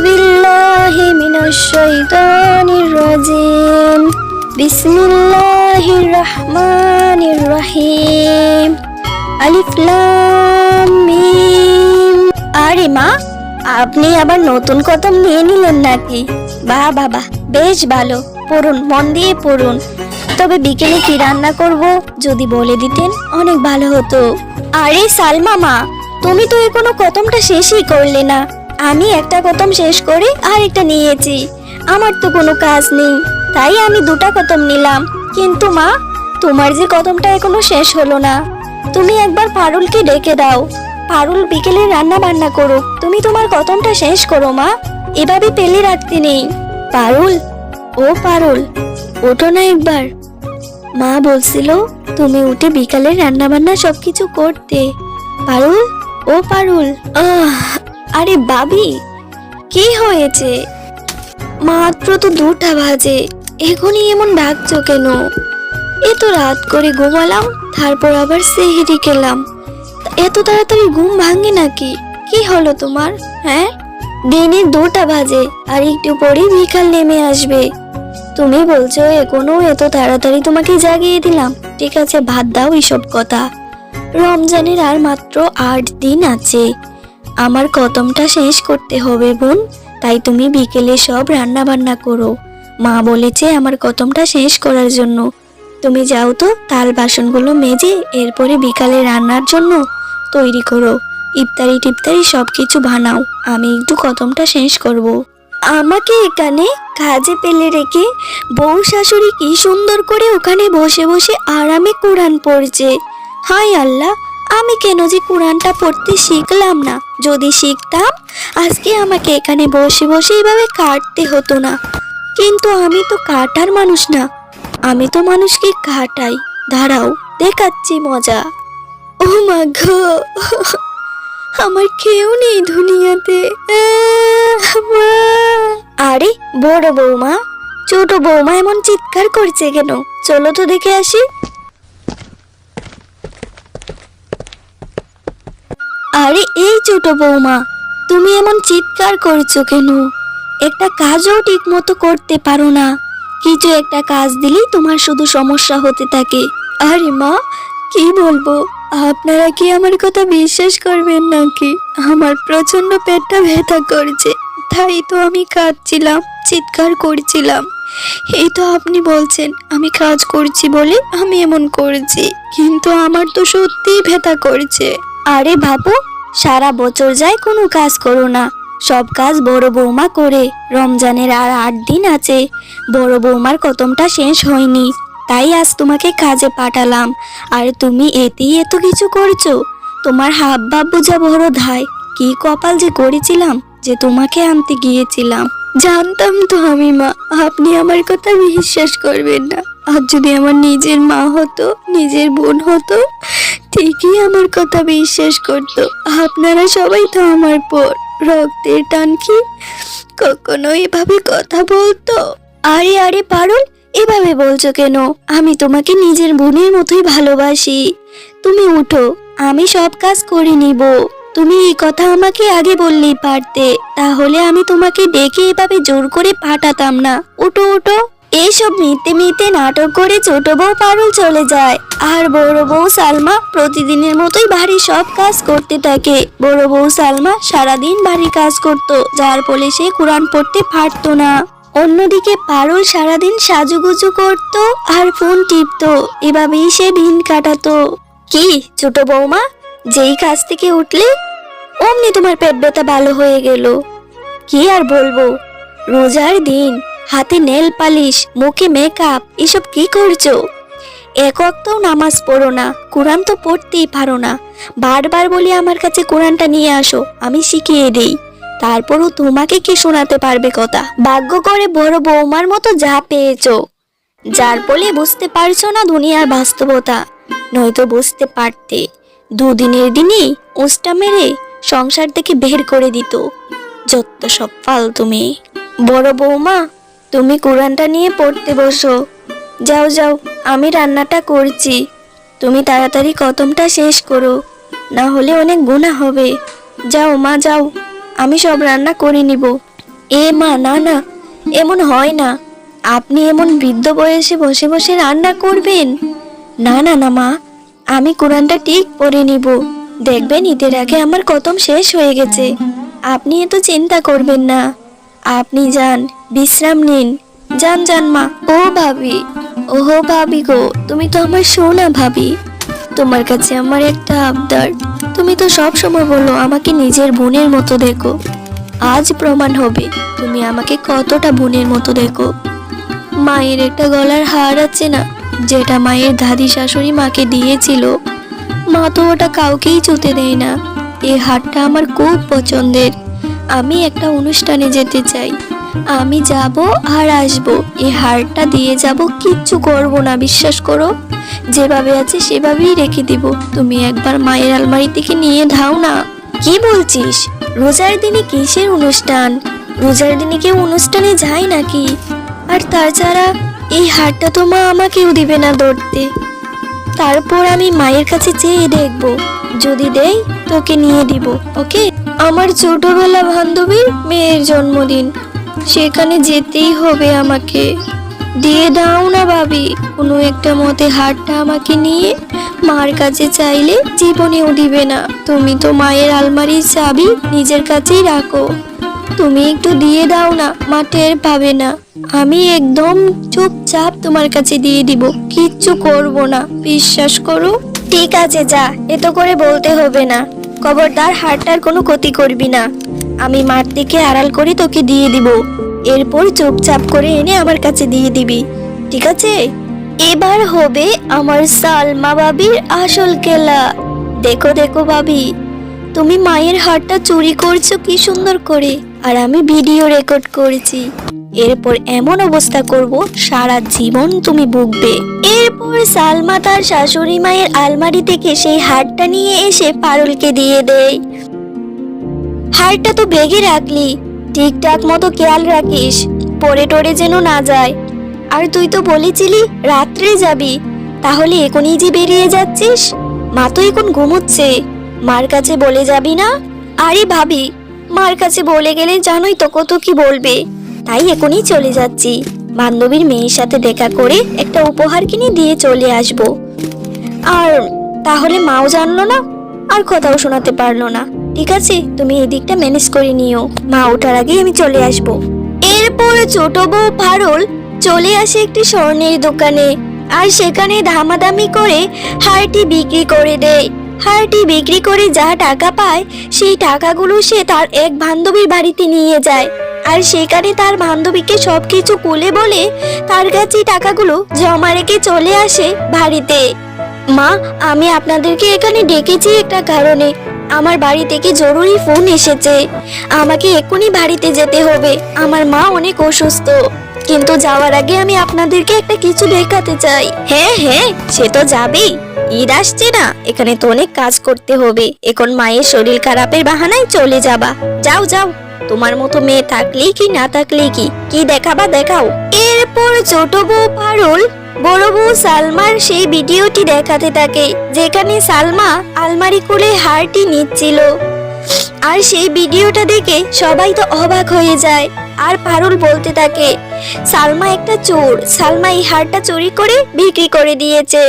বিল্লাহি মিনাশ শাইতানির রাজিম। বিসমিল্লাহির রহমানির রহিম। আলিফ লাম মিম। আরে মা, আপনি আবার নতুন কদম নিয়ে নিলেন নাকি? বাহ বাবা বেশ ভালো, পড়ুন, মন দিয়ে পড়ুন। তবে বিকেলে কি রান্না করব, যদি বলে দিতেন, অনেক ভালো হতো। আরে সালমা মা, তুমি তো এ কোনো কদমটা শেষই করলে না। আমি একটা কদম শেষ করে, আরেকটা নিয়েছি। আমার তো কোনো কাজ নেই, তাই আমি দুটা কদম নিলাম। কিন্তু মা, তোমার যে কদমটা এখনও শেষ হলো না। তুমি একবার পারুলকে ডেকে দাও। পারুল বিকেলে রান্না বান্না করো তুমি তোমার কদমটা শেষ করো, মা। এভাবে পেলে রাখতে নেই। পারুল ও পারুল ওঠো না একবার। মা বলছিল, তুমি উঠে বিকালে রান্না বান্না সবকিছু করতে। পারুল ও পারুল আহ আরে বাবি, কি হয়েছে? মাত্র তো দুটা বাজে, এখনই এমন ডাকছো কেন? এ তো রাত করে ঘুমালাম, তারপর আবার সেহেরি খেলাম। এত তাড়াতাড়ি ঘুম ভাঙে নাকি? কি হলো তোমার হ্যাঁ? দিনে দুটা বাজে, আর একটু পরেই বিকাল নেমে আসবে। তুমি বলছো, এখনও এত তাড়াতাড়ি তোমাকে জাগিয়ে দিলাম। ঠিক আছে ভাত দাও এসব কথা। রমজানের আর মাত্র আট দিন আছে। আমার কদমটা শেষ করতে হবে বোন। তাই তুমি বিকেলে সব রান্না বান্না করো। মা বলেছে আমার কদমটা শেষ করার জন্য। তুমি যাও তো তাল বাসনগুলো মেজে এরপরে বিকালে রান্নার জন্য তৈরি করো। ইফতারি টিফতারি সব কিছু বানাও। আমি একটু কদমটা শেষ করব। আমাকে এখানে কাজে পেলে রেখে বউ শাশুড়ি কি সুন্দর করে ওখানে বসে বসে আরামে কোরআন পড়ছে। হায় আল্লাহ আমি কেন যে কোরআনটা পড়তে শিখলাম না? যদি শিখতাম, আজকে আমাকে এখানে বসে বসে এইভাবে কাটতে হতো না। কিন্তু আমি তো কাটার মানুষ না। আমি তো মানুষকে কাটাই। দাঁড়াও, দেখাচ্ছি মজা। ও মা গো! আমার কেউ নেই দুনিয়াতে। আরে, বড় বৌমা, ছোট বৌমা এমন চিৎকার করছে কেন? চলো তো দেখে আসি। আরে এই ছোট বৌমা, তুমি এমন চিৎকার করছ কেন? একটা কাজও ঠিক মতো করতে পারো না। কিছু একটা কাজ দিলেই তোমার শুধু সমস্যা হতে থাকে। আরে মা, কি বলব? আপনারা কি আমার কথা বিশ্বাস করবেন নাকি? আমার প্রচণ্ড পেটটা ব্যথা করছে, তাই তো আমি কাঁদছিলাম চিৎকার করছিলাম। এই তো আপনি বলছেন, আমি কাজ করছি বলে আমি এমন করছি, কিন্তু আমার তো সত্যিই ব্যথা করছে। আরে বাবু সারা বছর যায় কোনো কাজ করো না। সব কাজ বড় বৌমা করে, রমজানের আর আট দিন আছে। বড় বৌমার কতমটা শেষ হয়নি, তাই আজ তোমাকে কাজে পাঠালাম। আর তুমি এতেই এত কিছু করছ? তোমার হাব ভাব বোঝা বড় ধায়। কি কপাল যে করেছিলাম, যে তোমাকে আনতে গিয়েছিলাম। জানতাম তো আমি, মা। আপনি আমার কথা বিশ্বাস করবেন না। আর যদি আমার নিজের মা হতো, নিজের বোন হতো ঠিকই আমার কথা বিশ্বাস করতো। আপনারা সবাই তো আমার পর। রক্তের টান কি? কখনো এভাবে কথা বলতো? আরে আরে, পারুল, এভাবে বলছো কেন? আমি তোমাকে নিজের বোনের মতোই ভালোবাসি। তুমি উঠো, আমি সব কাজ করে নিব। তুমি এই কথা আমাকে আগে বললেই পারতে। তাহলে আমি তোমাকে ডেকে এভাবে জোর করে পাঠাতাম না। উঠো উঠো। এইসব মিথ্যে মিথ্যে নাটক করে ছোট বউ পারুল চলে যায়। আর বড় বউ সালমা প্রতিদিনের মতোই বাড়ির সব কাজ করতে থাকে। বড় বউ সালমা সারাদিন বাড়ির কাজ করত, যার ফলে সে কোরআন পড়তে পারতো না। অন্যদিকে পারুল সারাদিন সাজুগুজু করত আর ফোন টিপতো, এভাবেই সে দিন কাটাতো। কি, ছোট বৌমা যেই কাজ থেকে উঠলে অমনি তোমার পেট ব্যথা ভালো হয়ে গেল। কি আর বলব? রোজার দিন হাতে নেল পালিশ, মুখে মেকআপ এসব কি করছ? এক অক্তও নামাজ পড়ো না, কোরআন তো পড়তেই পারো না। বারবার বলি আমার কাছে কোরআনটা নিয়ে আসো, আমি শিখিয়ে দিই। তারপরও তোমাকে কি শোনাতে পারবে কথা? ভাগ্য করে বড় বৌমার মতো যা পেয়েছ। যার বলে বুঝতে পারছ না দুনিয়ার বাস্তবতা। নয়তো বুঝতে পারতে। দুদিনের দিনই উষ্টা মেরে সংসার থেকে বের করে দিত। যত সব ফাল তুমি বড় বৌমা তুমি কোরআনটা নিয়ে পড়তে বসো। যাও যাও, আমি রান্নাটা করছি। তুমি তাড়াতাড়ি কতমটা শেষ করো, না হলে অনেক গুণা হবে। যাও, মা, যাও, আমি সব রান্না করে নিব। এ, মা, না না, এমন হয় না। আপনি এমন বৃদ্ধ বয়সে বসে বসে রান্না করবেন? না না না, মা, আমি কোরআনটা ঠিক পড়ে নিব। দেখবেন ঈদের আগে আমার কতম শেষ হয়ে গেছে। আপনি এত চিন্তা করবেন না। আপনি যান বিশ্রাম নিন। যান যান মা। ও ভাবি। ওহো ভাবি গো, তুমি তো আমার সোনা ভাবি। তোমার কাছে আমার একটা আবদার। তুমি তো সব সময় বলো, আমাকে নিজের বোনের মতো দেখো। আজ প্রমাণ হবে, তুমি আমাকে কতটা বোনের মতো দেখো। মায়ের একটা গলার হার আছে না, যেটা মায়ের দাদি শাশুড়ি মাকে দিয়েছিল। মা তো ওটা কাউকেই চুতে দেয় না। এই হারটা আমার খুব পছন্দের। আমি একটা অনুষ্ঠানে যেতে চাই। আমি যাব আর আসব। এই হারটা দিয়ে যাব, কিচ্ছু করব না, বিশ্বাস করো। যেভাবে আছে সেভাবেই রেখে দিব। তুমি একবার মায়ের আলমারি থেকে নিয়ে ধাও না। কি বলছিস? রোজার দিনে কিসের অনুষ্ঠান? রোজার দিনে কেউ অনুষ্ঠানে যায় নাকি? আর তাছাড়া, এই হারটা তো মা আমাকেও দিবে না ধরতে। তারপর আমি মায়ের কাছে চেয়ে দেখব। যদি দেই, তোকে নিয়ে দিব, ওকে? আমার ছোটবেলা বান্ধবীর মেয়ের জন্মদিন। সেখানে যেতেই হবে আমাকে। দিয়ে দাও না ভাবি, কোনো একটা মতে হারটা আমাকে নিয়ে। মার কাছে চাইলে জীবনেও দিবে না। তুমি তো মায়ের আলমারির চাবি নিজের কাছেই রাখো। তুমি একটু দিয়ে দাও না, মা টের পাবে না। আমি একদম চুপচাপ তোমার কাছে দিয়ে দিব, কিচ্ছু করব না। বিশ্বাস করো? ঠিক আছে, যা, এত করে বলতে হবে না। খবরদার, হারটার কোনো ক্ষতি করবি না। আমি মাঠ থেকে আড়াল করে তোকে দিয়ে দিব। এরপর চুপচাপ করে এনে আমার কাছে দিয়ে দিবি। ঠিক আছে? এবার হবে আমার সালমা বাবির আসল খেলা। দেখো দেখো ভাবি, তুমি মায়ের হারটা চুরি করছ কি সুন্দর করে। আর আমি ভিডিও রেকর্ড করেছি। এরপর এমন অবস্থা করব, সারা জীবন তুমি ভুগবে। এরপর সালমা তার শাশুড়ি মায়ের আলমারি থেকে সেই হারটা নিয়ে এসে পারুলকে দিয়ে দেয়। হারটা তো বেগে রাখলি। ঠিকঠাক মতো খেয়াল রাখিস পরে টরে যেন না যায়। আর তুই তো বলেছিলি রাত্রে যাবি, তাহলে এখনই যে বেরিয়ে যাচ্ছিস? মা তো এখন ঘুমোচ্ছে। মার কাছে বলে যাবি না? আরে ভাবি, মার কাছে বলে গেলে জানোই তো কত কি বলবে। তাই এখনই চলে যাচ্ছি। বান্ধবীর মেয়ের সাথে দেখা করে একটা উপহার কিনে দিয়ে চলে আসব। আর তাহলে মাও জানলো না, আর কথাও শোনাতে পারল না। ঠিক আছে, তুমি এদিকটা ম্যানেজ করে নিও। মা, ওঠার আগেই আমি চলে আসব। এরপর ছোট বউ পারুল চলে আসে একটি স্বর্ণের দোকানে আর সেখানে দামাদামি করে হারটি বিক্রি করে দেয়। হারটি বিক্রি করে যা টাকা পায়, সেই টাকাগুলো সে তার এক বান্ধবীর বাড়িতে নিয়ে যায়। আর সেখানে তার বান্ধবীকে সব কিছু কুলে বলে তার কাছে টাকাগুলো জমা রেখে চলে আসে বাড়িতে। মা, আমি আপনাদেরকে এখানে ডেকেছি একটা কারণে। আমার বাড়ি থেকে জরুরি ফোন এসেছে? আমাকে এক্ষুনি বাড়িতে যেতে হবে। আমার মা অনেক অসুস্থ। কিন্তু যাওয়ার আগে আমি আপনাদেরকে একটা কিছু দেখাতে চাই। হ্যাঁ হ্যাঁ সে তো যাবেই। ঈদ আসছে না। এখানে তো অনেক কাজ করতে হবে। এখন মায়ের শরীর খারাপের বাহানায় চলে যাবা। যাও যাও। তোমার মতো মেয়ে থাকলেই কি, না থাকলেই কি? কি দেখাবা দেখাও। এরপর ছোট বউ পারুল, বড় বউ সালমার সেই ভিডিওটি দেখাতে থাকে, যেখানে সালমা আলমারি খুলে হারটি নিচ্ছিল। আর সেই ভিডিওটা দেখে সবাই তো অবাক হয়ে যায়। আর পারুল বলতে থাকে, সালমা একটা চোর, সালমা এই হারটা চুরি করে বিক্রি করে দিয়েছে।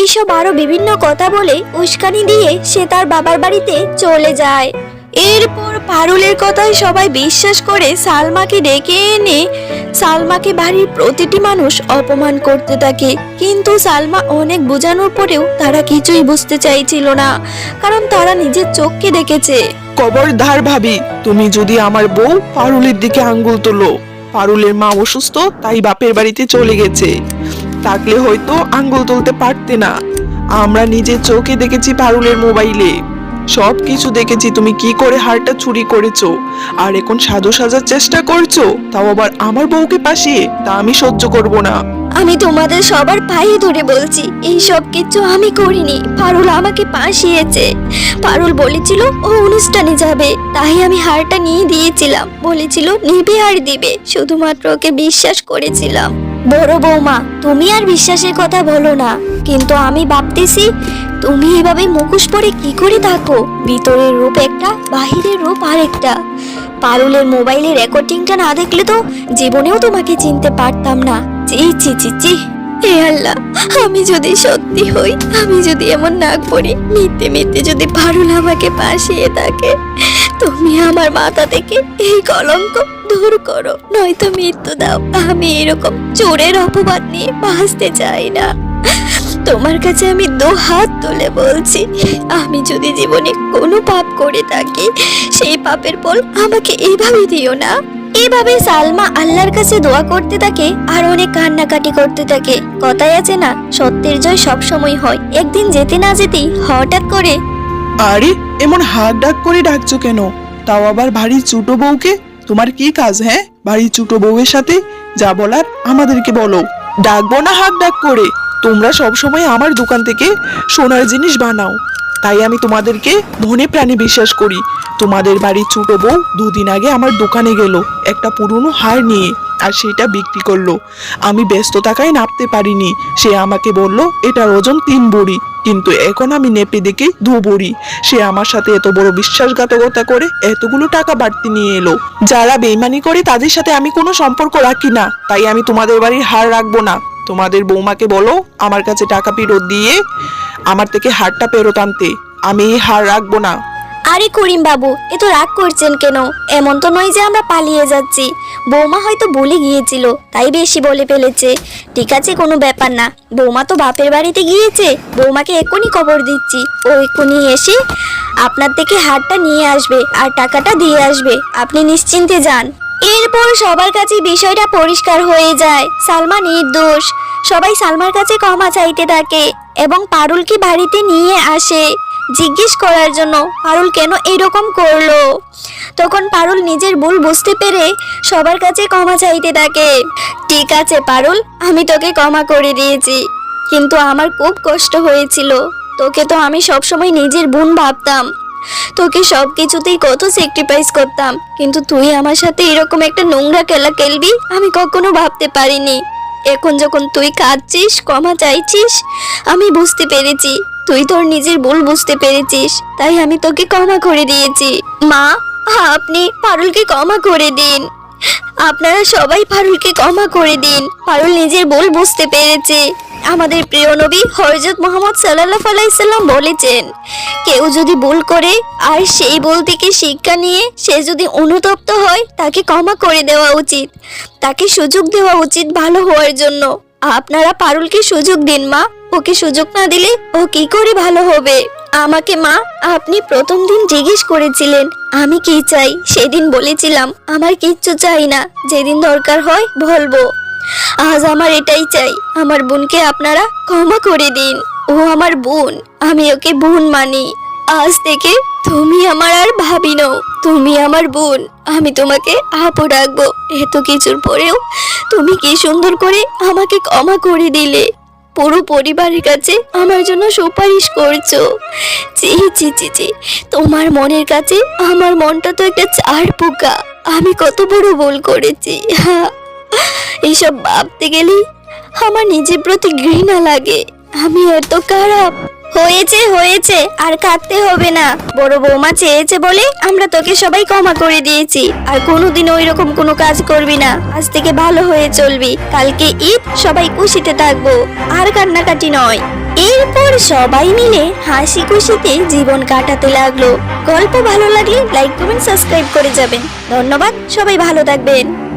এইসব আরও বিভিন্ন কথা বলে উস্কানি দিয়ে সে তার বাবার বাড়িতে চলে যায়। এরপর পারুলের কথায় সবাই বিশ্বাস করে সালমাকে ডেকে এনে সালমাকে বাড়ির প্রতিটি মানুষ অপমান করতে থাকে। কিন্তু সালমা অনেক বোঝানোর পরেও তারা কিছুই বুঝতে চাইছিল না, কারণ তারা নিজের চোখকে দেখেছে। কবরদার ভাবি, তুমি যদি আমার বউ পারুলের দিকে আঙ্গুল তোলো। পারুলের মা অসুস্থ, তাই বাপের বাড়িতে চলে গেছে। থাকলে হয়তো আঙ্গুল তুলতে পারতে না। আমরা নিজের চোখে দেখেছি পারুলের মোবাইলে। সব কিছু দেখেছি। তুমি কি করে হারটা চুরি করেছ? আর এখন সাজো সাজার চেষ্টা করছ? তাও আবার আমার বউকে পাশিয়ে তা আমি সহ্য করব না। আমি তোমাদের সবার পায়ে ধরে বলছি, এই সব কিছু আমি করিনি। পারুল আমাকে পাশিয়েছে পারুল বলেছিল ও অনুষ্ঠানে যাবে। তাই আমি হারটা নিয়ে দিয়েছিলাম। বলেছিল নেবে আর দিবে। শুধুমাত্র ওকে বিশ্বাস করেছিলাম। বড় বৌমা, তুমি আর বিশ্বাসের কথা বলো না। কিন্তু আমি ভাবতেছি, তুমি এভাবে মুখোশ পরে কি করে থাকো? ভিতরের রূপ একটা, বাহিরের রূপ আরেকটা। পারুলের মোবাইলে রেকর্ডিংটা না দেখলে তো জীবনেও তোমাকে চিনতে পারতাম না। চি চি চি চি হে আল্লাহ, আমি যদি সত্যি হই, আমি যদি এমন না করি মিথ্যে মিথ্যে যদি পারুল আমাকে পাশিয়ে থাকে, তুমি আমার মাথা থেকে এই কলঙ্ক দূর করো, নয়তো মৃত্যু দাও। আমি এরকম চোরের অপবাদ নিয়ে বাঁচতে চাই না। তোমার কাছে আমি দু হাত তুলে বলছি, আমি যদি জীবনে কোনো পাপ করে থাকি, সেই পাপের ফল আমাকে এইভাবে দিও না। এভাবে সালমা আল্লাহর কাছে দোয়া করতে থাকে, আর অনেক কান্নাকাটি করতে থাকে। কথাই আছে না, সত্যের জয় সব সময় হয়। একদিন যেতে না যেতেই হঠাৎ করে আরে, এমন হাক ডাক করে ডাকছো কেন? তাও আবার বাড়ির ছোট বউকে? তোমার কি কাজ হ্যাঁ? বাড়ির ছোট বউয়ের সাথে যা বলার আমাদেরকে বলো। ডাকবো না হাক ডাক করে। তোমরা সব সময় আমার দোকান থেকে সোনার জিনিস বানাও। তাই আমি তোমাদেরকে ধনে প্রাণে বিশ্বাস করি। তোমাদের বাড়ির ছোট বউ দুদিন আগে আমার দোকানে গেল, একটা পুরনো হার নিয়ে। আর সেটা বিক্রি করল। আমি ব্যস্ত থাকায় নাপতে পারিনি। সে আমাকে বলল, এটার ওজন তিন বড়ি। কিন্তু এখন আমি নেপে দেখি দু বড়ি। সে আমার সাথে এত বড় বিশ্বাসঘাতকতা করে এতগুলো টাকা বাড়তি নিয়ে এলো। যারা বেইমানি করে তাদের সাথে আমি কোনো সম্পর্ক রাখি না। তাই আমি তোমাদের বাড়ির হার রাখব না। তোমাদের বৌমাকে বলো, আমার কাছে টাকা ফেরত দিয়ে আমার থেকে হারটা ফেরত আনতে। আমি এই হার রাখব না। আরে করিম বাবু এ তো রাগ করছেন কেন? এমন তো নয় যে আমরা পালিয়ে যাচ্ছি। বৌমা হয়তো বলে গিয়েছিল, তাই বেশি বলে ফেলেছে। ঠিক আছে, কোনো ব্যাপার না। বৌমা তো বাপের বাড়িতে গিয়েছে। বৌমাকে এক্ষুনি খবর দিচ্ছি। ও এক্ষুনি এসে আপনার থেকে হারটা নিয়ে আসবে আর টাকাটা দিয়ে আসবে। আপনি নিশ্চিন্তে যান। এরপর সবার কাছে বিষয়টা পরিষ্কার হয়ে যায়। সালমা নির্দোষ সবাই সালমার কাছে ক্ষমা চাইতে থাকে এবং পারুলকে বাড়িতে নিয়ে আসে। জিজ্ঞেস করার জন্য পারুল কেন এরকম করল? তখন পারুল নিজের ভুল বুঝতে পেরে সবার কাছে ক্ষমা চাইতে থাকে। ঠিক আছে পারুল, আমি তোকে ক্ষমা করে দিয়েছি, কিন্তু আমার খুব কষ্ট হয়েছিল। তোকে তো আমি সবসময় নিজের বোন ভাবতাম। তোকে সব কিছুতেই কত স্যাক্রিফাইস করতাম, কিন্তু তুই আমার সাথে এরকম একটা নোংরা খেলা খেলবি, আমি কখনো ভাবতে পারিনি। এখন যখন তুই কাঁদছিস ক্ষমা চাইছিস, আমি বুঝতে পেরেছি। তুই তোর নিজের ভুল বুঝতে পেরেছিস, তাই আমি তোকে ক্ষমা করে দিয়েছি। মা, আপনি পারুলকে ক্ষমা করে দিন। আপনারা সবাই পারুলকে ক্ষমা করে দিন। পারুল নিজের ভুল বুঝতে পেরেছে। আমাদের প্রিয় নবী হরজত মোহাম্মদ সাল্লাহ আলাইসাল্লাম বলেছেন, কেউ যদি ভুল করে আর সেই ভুল থেকে শিক্ষা নিয়ে সে যদি অনুতপ্ত হয়, তাকে ক্ষমা করে দেওয়া উচিত। তাকে সুযোগ দেওয়া উচিত ভালো হওয়ার জন্য। আপনারা পারুলকে সুযোগ দিন, মা। ওকে সুযোগ না দিলে ও কি করে ভালো হবে? আমাকে মা, আপনি প্রথম দিন জিজ্ঞেস করেছিলেন, আমি কি চাই? সেদিন বলেছিলাম, আমার কিচ্ছু চাই না, যেদিন দরকার হয় বলব। আজ আমার এটাই চাই, আমার বোনকে আপনারা ক্ষমা করে দিন। ও আমার বোন, আমি ওকে বোন মানি। আজ থেকে তুমি আমার আর ভাবি নও, তুমি আমার বোন, আমি তোমাকে আপু ডাকবো এত কিছুর পরেও তুমি কি সুন্দর করে আমাকে ক্ষমা করে দিলে? পুরো পরিবারের কাছে আমার জন্য সুপারিশ করছ। জি জি জি জি তোমার মনের কাছে আমার মনটা তো একটা চার পোকা। আমি কত বড় ভুল করেছি। এইসব ভাবতে গেলেই আমার নিজের প্রতি ঘৃণা লাগে। আমি এত খারাপ। হয়েছে হয়েছে, আর কাঁদতে হবে না। বড় বৌমা চেয়েছে বলে আমরা তোকে সবাই ক্ষমা করে দিয়েছি। আর কোনোদিন ওই রকম কোনো কাজ করবি না। আজ থেকে ভালো হয়ে চলবি। কালকে ঈদ, সবাই খুশিতে থাকব। আর কান্নাকাটি নয়। এরপর সবাই মিলে হাসি খুশিতে জীবন কাটাতে লাগল। গল্প ভালো লাগলে লাইক, কমেন্ট, সাবস্ক্রাইব করে যাবেন। ধন্যবাদ, সবাই ভালো থাকবেন।